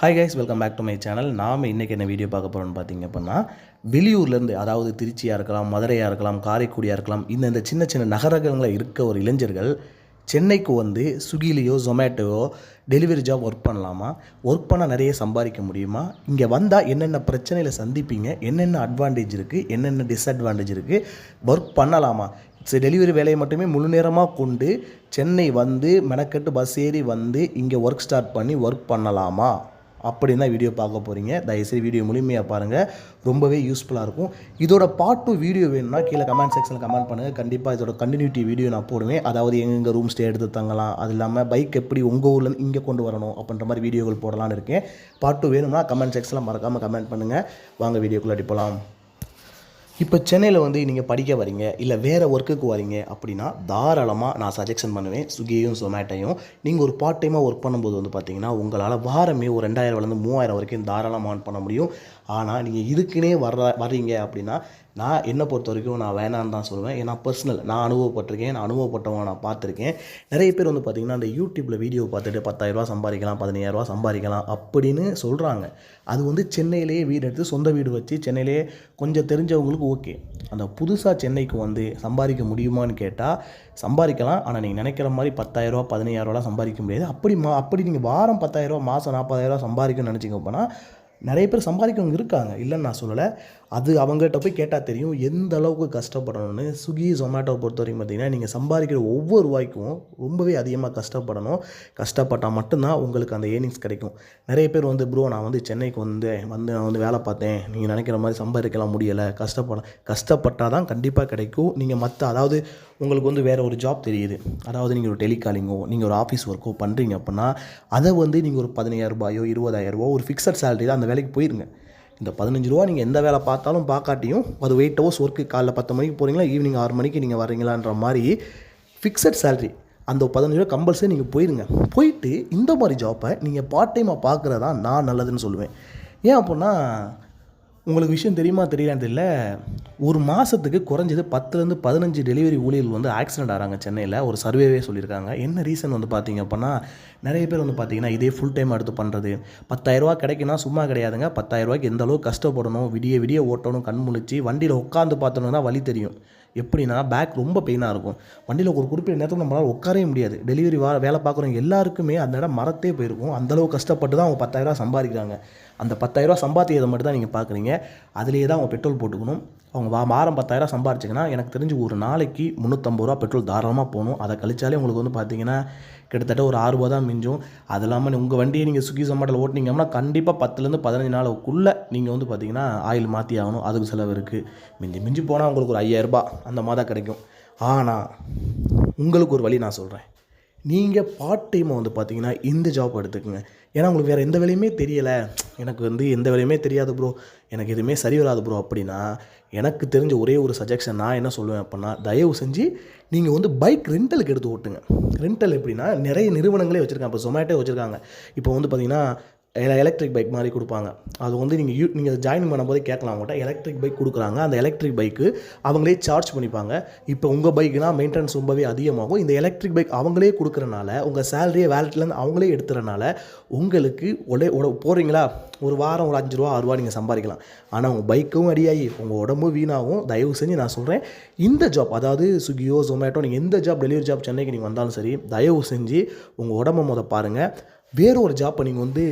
Hi guys welcome back to my channel நாம் இன்றைக்கி என்ன வீடியோ பார்க்க போகிறோம்னு பார்த்தீங்க அப்படின்னா வெளியூர்லேருந்து அதாவது திருச்சியாக இருக்கலாம் மதுரையாக இருக்கலாம் காரைக்குடியாக இருக்கலாம் இந்த இந்த சின்ன சின்ன நகரங்களில் இருக்க ஒரு இளைஞர்கள் சென்னைக்கு வந்து ஸ்விக்கிலேயோ ஜொமேட்டோவோ டெலிவரி ஜாப் ஒர்க் பண்ணலாமா? ஒர்க் பண்ணால் நிறைய சம்பாதிக்க முடியுமா? இங்கே வந்தால் என்னென்ன பிரச்சனையில் சந்திப்பீங்க? என்னென்ன அட்வான்டேஜ் இருக்குது என்னென்ன டிஸ்அட்வான்டேஜ் இருக்குது ஒர்க் பண்ணலாமா? சரி டெலிவரி வேலையை மட்டுமே முழு நேரமாக கொண்டு சென்னை வந்து மெனக்கெட்டு பஸ் ஏறி வந்து இங்கே ஒர்க் ஸ்டார்ட் பண்ணி ஒர்க் பண்ணலாமா? அப்படின்னு தான் வீடியோ பார்க்க போகிறீங்க தயவுசெய்து வீடியோ முழுமையாக பாருங்கள் ரொம்பவே யூஸ்ஃபுல்லாக இருக்கும். இதோட பார்ட் டூ வீடியோ வேணும்னா கீழே கமெண்ட் செக்ஷனில் கமெண்ட் பண்ணுங்கள் கண்டிப்பாக இதோட கண்டினியூட்டி வீடியோ நான் போடுவேன். அதாவது எங்கெங்கே ரூம் ஸ்டே எடுத்து தங்கலாம். அது இல்லாமல் பைக் எப்படி உங்கள் ஊர்லேருந்து இங்கே கொண்டு வரணும் அப்படின்ற மாதிரி வீடியோக்கள் போடலான்னு இருக்கேன். பார்ட் டூ வேணும்னா கமெண்ட் செக்ஷனில் மறக்காமல் கமெண்ட் பண்ணுங்கள் வாங்க வீடியோக்குள்ளே அடிப்போலாம் இப்போ சென்னையில் வந்து நீங்கள் படிக்க வரீங்க இல்லை வேறு ஒர்க்குக்கு வரீங்க அப்படின்னா தாராளமாக நான் சஜெக்ஷன் பண்ணுவேன் ஸ்விக்கியும் ஜொமேட்டோயும் நீங்கள் ஒரு பார்ட் டைமாக ஒர்க் பண்ணும்போது வந்து பார்த்தீங்கன்னா உங்களால் வாரமே ஒரு ரெண்டாயிரம்லேருந்து மூவாயிரம் வரைக்கும் தாராளமாக earn பண்ண முடியும். ஆனால் நீங்கள் இதுக்குன்னே வர்ற வர்றீங்க அப்படின்னா நான் என்னை பொறுத்த வரைக்கும் நான் வேணான்னு தான் சொல்லுவேன். ஏன்னா பர்சனல் நான் அனுபவப்பட்டிருக்கேன் நான் அனுபவப்பட்டவங்க நான் பார்த்துருக்கேன். நிறைய பேர் வந்து பார்த்திங்கன்னா அந்த யூடியூப்பில் வீடியோ பார்த்துட்டு பத்தாயிரரூபா சம்பாதிக்கலாம் பதினையாயிரரூவா சம்பாதிக்கலாம் அப்படின்னு சொல்கிறாங்க அது வந்து சென்னையிலேயே வீடு எடுத்து சொந்த வீடு வச்சு சென்னையிலேயே கொஞ்சம் தெரிஞ்சவங்களுக்கு ஓகே. அந்த புதுசாக சென்னைக்கு வந்து சம்பாதிக்க முடியுமான்னு கேட்டால் சம்பாதிக்கலாம். ஆனால் நீங்கள் நினைக்கிற மாதிரி பத்தாயிரரூவா பதினையாயிரரூவாலாம் சம்பாதிக்க முடியாது. அப்படி மா அப்படி நீங்கள் வாரம் பத்தாயிரரூவா மாதம் நாற்பதாயிரரூவா சம்பாதிக்கணும்னு நினச்சிங்க போனால் நிறைய பேர் சம்பாதிக்கிறவங்க இருக்காங்க. இல்லைன்னு நான் சொல்லலை. அது அவங்ககிட்ட போய் கேட்டால் தெரியும். எந்த அளவுக்கு கஷ்டப்படணும்னு ஸ்விக்கி ஜொமேட்டோவை பொறுத்த வரைக்கும் பார்த்தீங்கன்னா நீங்கள் சம்பாதிக்கிற ஒவ்வொரு ரூபாய்க்கும் ரொம்பவே அதிகமாக கஷ்டப்படணும். கஷ்டப்பட்டால் மட்டும்தான் உங்களுக்கு அந்த ஏர்னிங்ஸ் கிடைக்கும். நிறைய பேர் வந்து ப்ரோ நான் வந்து சென்னைக்கு வந்து வந்து நான் வந்து வேலை பார்த்தேன். நீங்கள் நினைக்கிற மாதிரி சம்பாதிக்கலாம் முடியலை. கஷ்டப்பட கஷ்டப்பட்டால் தான் கண்டிப்பாக கிடைக்கும். நீங்கள் மற்ற அதாவது உங்களுக்கு வந்து வேறு ஒரு ஜாப் தெரியுது. அதாவது நீங்கள் ஒரு டெலிகாலிங்கோ நீங்கள் ஒரு ஆஃபீஸ் ஒர்க்கோ பண்ணுறீங்க அப்படின்னா அதை வந்து நீங்கள் ஒரு பதினையாயிரம் ரூபாயோ ஒரு ஃபிக்ஸட் சேலரி தான் அந்த வேலைக்கு போயிருங்க. இந்த பதினஞ்சு ரூபா நீங்கள் எந்த வேலை பார்த்தாலும் பார்க்காட்டியும் அது வெயிட் ஹவர்ஸ் ஒர்க்கு காலைல பத்து மணிக்கு போகிறீங்களா ஈவினிங் ஆறு மணிக்கு நீங்கள் வரீங்களான்ற மாதிரி ஃபிக்ஸட் சேலரி அந்த பதினஞ்சு ரூபா கம்பல்சரி நீங்கள் போயிருங்க. போயிட்டு இந்த மாதிரி ஜாப்பை நீங்கள் பார்ட் டைமாக பார்க்குறதா நான் நல்லதுன்னு சொல்லுவேன். ஏன் அப்படின்னா உங்களுக்கு விஷயம் தெரியுமா தெரியலான்னு தெரியல. ஒரு மாதத்துக்கு குறைஞ்சது பத்துலேருந்து பதினஞ்சு டெலிவரி ஊழியர்கள் வந்து ஆக்சிடென்ட் ஆகிறாங்க சென்னையில். ஒரு சர்வேவே சொல்லியிருக்காங்க. என்ன ரீசன் வந்து பார்த்தீங்க அப்படின்னா நிறைய பேர் வந்து பார்த்தீங்கன்னா இதே ஃபுல் டைம் எடுத்து பண்ணுறது பத்தாயிரரூவா கிடைக்குன்னா சும்மா கிடையாதுங்க. பத்தாயிரரூவாய்க்கு எந்த அளவுக்கு கஷ்டப்படணும் விடிய விடிய ஓட்டணும் கண் முழிச்சு வண்டியில் உட்காந்து பார்த்தோன்னா வழி தெரியும். எப்படின்னா பேக் ரொம்ப பெயினாக இருக்கும். வண்டியில் ஒரு குறிப்பிட்ட நேரத்துக்கு நம்மளால் உட்காரவே முடியாது. டெலிவரி வா வேலை பார்க்குறவங்க எல்லாருக்குமே அந்த இடம் மரத்தே போயிருக்கும். அந்தளவு கஷ்டப்பட்டு தான் அவங்க பத்தாயிரரூவா சம்பாதிக்கிறாங்க. அந்த பத்தாயிரரூவா சம்பாத்தியதை மட்டும் தான் நீங்கள் பார்க்குறீங்க. அதிலே தான் அவங்க பெட்ரோல் போட்டுக்கணும். அவங்க வா வாரம் பத்தாயிரம் சம்பாரிச்சிங்கன்னா எனக்கு தெரிஞ்சு ஒரு நாளைக்கு முந்நூற்றம்பது ரூபா பெட்ரோல் தாராளமாக போகணும். அதை கழிச்சாலே உங்களுக்கு வந்து பார்த்தீங்கன்னா கிட்டத்தட்ட ஒரு ஆறு ரூபா தான் மிஞ்சும். அது இல்லாமல் உங்கள் வண்டியை நீங்கள் சுகி சம்பாட்டில் ஓட்டினீங்கன்னா கண்டிப்பாக பத்துலேருந்து பதினஞ்சு நாளுக்குள்ளே நீங்கள் வந்து பார்த்தீங்கன்னா ஆயில் மாற்றி ஆகணும். அதுக்கு செலவு இருக்குது மிஞ்சி மிஞ்சி போனால் உங்களுக்கு ஒரு ஐயாயிரரூபா அந்த மாதிரி தான் கிடைக்கும். ஆனால் உங்களுக்கு ஒரு வழி நான் சொல்கிறேன் நீங்கள் பார்ட் டைமை வந்து பார்த்தீங்கன்னா இந்த ஜாப் எடுத்துக்கோங்க. ஏன்னா உங்களுக்கு வேறு எந்த வேலையுமே தெரியலை. எனக்கு வந்து எந்த வேலையுமே தெரியாது ப்ரோ எனக்கு எதுவுமே சரி வராது ப்ரோ அப்படின்னா எனக்கு தெரிஞ்ச ஒரே ஒரு சஜஷன் நான் என்ன சொல்லுவேன் அப்படின்னா தயவு செஞ்சு நீங்கள் வந்து பைக் ரெண்டலுக்கு எடுத்து ஓட்டுங்க. ரெண்டல் எப்படின்னா நிறைய நிறுவனங்களே வச்சுருக்காங்க. இப்போ ஜொமேட்டோ வச்சுருக்காங்க. இப்போ வந்து பார்த்திங்கன்னா எலக்ட்ரிக் பைக் மாதிரி கொடுப்பாங்க. அது வந்து நீங்கள் யூ நீங்கள் ஜாயின் பண்ணும்போது கேட்கலாம் அவங்கள்ட்ட எலக்ட்ரிக் பைக் கொடுக்குறாங்க. அந்த எலக்ட்ரிக் பைக்கு அவங்களே சார்ஜ் பண்ணிப்பாங்க. இப்போ உங்கள் பைக்குனா மெயின்டெனன்ஸ் ரொம்பவே அதிகமாகும். இந்த எலக்ட்ரிக் பைக் அவங்களே கொடுக்குறனால உங்கள் சேலரியை வேலட்லேருந்து அவங்களே எடுத்துறனால உங்களுக்கு உடனே உட போகிறீங்களா ஒரு வாரம் ஒரு அஞ்சு ரூபா ஆறுரூவா நீங்கள் சம்பாதிக்கலாம். ஆனால் உங்கள் பைக்கும் அடியாகி உங்கள் உடம்பும் வீணாகும். தயவு செஞ்சு நான் சொல்கிறேன் இந்த ஜாப் அதாவது ஸ்விக்கியோ ஜொமேட்டோ நீங்கள் எந்த ஜாப் டெலிவரி ஜாப் சென்னைக்கு நீங்கள் வந்தாலும் சரி தயவு செஞ்சு உங்கள் உடம்ப முத பாருங்கள் வேறு ஒரு ஜாப்பை நீங்கள் வந்து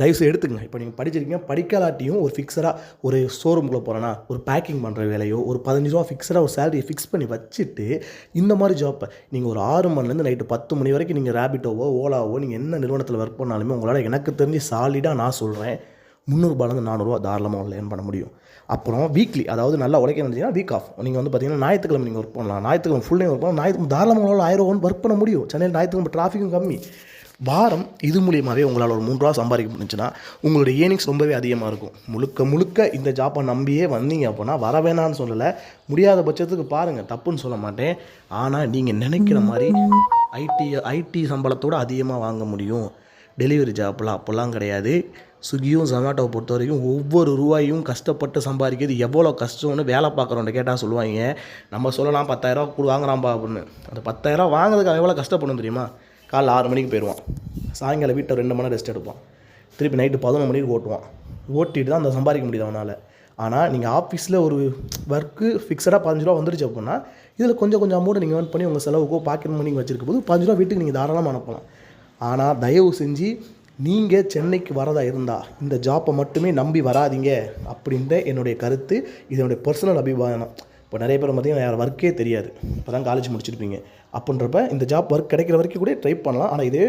தயவுசெய்து எடுத்துக்கங்க. இப்போ நீங்கள் படிச்சிருக்கீங்க படிக்கலாட்டியும் ஒரு ஃபிக்ஸடாக ஒரு ஷோரூம்குள்ளே போகிறேன்னா ஒரு பேக்கிங் பண்ணுற வேலையோ ஒரு பதினஞ்சு ரூபா ஃபிக்ஸடாக ஒரு சேலரியை ஃபிக்ஸ் பண்ணி வச்சுட்டு இந்த மாதிரி ஜாப்பை நீங்கள் ஒரு ஆறு மணிலேருந்து நைட்டு பத்து மணி வரைக்கும் நீங்கள் ரேபிட்டோவோ ஓலாவோ நீங்கள் என்ன நிறுவனத்தில் ஒர்க் பண்ணாலுமே உங்களால் எனக்கு தெரிஞ்சு சாலிடாக நான் சொல்கிறேன் முந்நூறுபாலேருந்து நானூறுரூவா தாராளமாக உள்ள ஏர்ன் பண்ண முடியும். அப்புறம் வீக்லி அதாவது நல்லா உழைக்க நினச்சிங்கன்னா வீக் ஆஃப் நீங்கள் வந்து பார்த்தீங்கன்னா ஞாயிற்றுக்கிழமை நீங்கள் ஒர்க் பண்ணலாம். ஞாயிற்றுக்கிழமை ஃபுல் டைம் ஒர்க் பண்ணலாம். ஞாயிற்று தாராளமாக உங்களால் ஆயிரம் ஒன் ஒர்க் பண்ண முடியும். சென்னையில் ஞாயிற்றுக்கிழமை டிராஃபிக்கும் கம்மி. வாரம் இது மூலியமாகவே உங்களால் ஒரு மூணு ரூபா சம்பாதிக்க முடிஞ்சுன்னா உங்களுடைய ஏர்னிங்ஸ் ரொம்பவே அதிகமாக இருக்கும். முழுக்க முழுக்க இந்த ஜாப்பை நம்பியே வந்தீங்க அப்படின்னா வர வேணான்னு சொல்லலை. முடியாத பட்சத்துக்கு பாருங்கள் தப்புன்னு சொல்ல மாட்டேன். ஆனால் நீங்கள் நினைக்கிற மாதிரி ஐடி ஐடி சம்பளத்தோடு அதிகமாக வாங்க முடியும். டெலிவரி ஜாப்லாம் அப்போல்லாம் கிடையாது. ஸ்விக்கியும் ஜொமேட்டோவை பொறுத்த வரைக்கும் ஒவ்வொரு ரூபாயும் கஷ்டப்பட்டு சம்பாதிக்கிறது எவ்வளோ கஷ்டம்னு வேலை பார்க்குறவன்ட்ட கேட்டால் சொல்லுவாங்க. நம்ம சொல்லலாம் பத்தாயிரரூவா கூட வாங்குறான்பா அப்படின்னு. அந்த பத்தாயிரரூவா வாங்குறதுக்கு அவன் எவ்வளோ கஷ்டப்படணும் தெரியுமா? காலைல ஆறு மணிக்கு போயிடுவான். சாயங்காலம் வீட்டில் ரெண்டு மணி நேரம் ரெஸ்ட் எடுப்பான். திருப்பி நைட்டு பதினொன்று மணிக்கு ஓட்டுவான். ஓட்டிட்டு தான் அந்த சம்பாதிக்க முடியுது அவனால். ஆனால் நீங்கள் ஆஃபீஸில் ஒரு ஒர்க்கு ஃபிக்ஸடாக பதினஞ்சு ரூபா வந்துருச்சு அப்படின்னா இதில் கொஞ்சம் கொஞ்சம் அமௌண்ட் நீங்கள் ஏர்ன் பண்ணி உங்கள் செலவுக்கோ பாக்கெட் மணி வச்சிருக்க போது பதினஞ்சு ரூபா வீட்டுக்கு நீங்கள் தாராளமாக அனுப்பலாம். ஆனால் தயவு செஞ்சு நீங்கள் சென்னைக்கு வரதா இருந்தால் இந்த ஜாப்பை மட்டுமே நம்பி வராதீங்க அப்படின்ற என்னுடைய கருத்து இதனுடைய பர்சனல் அபிமானம். இப்போ நிறைய பேர் பார்த்தீங்கன்னா யார் ஒர்க்கே தெரியாது. இப்போ தான் காலேஜ் முடிச்சிருப்பீங்க. அப்படின்றப்ப இந்த ஜாப் ஒர்க் கிடைக்கிற வரைக்கும் கூட ட்ரை பண்ணலாம். ஆனால் இதே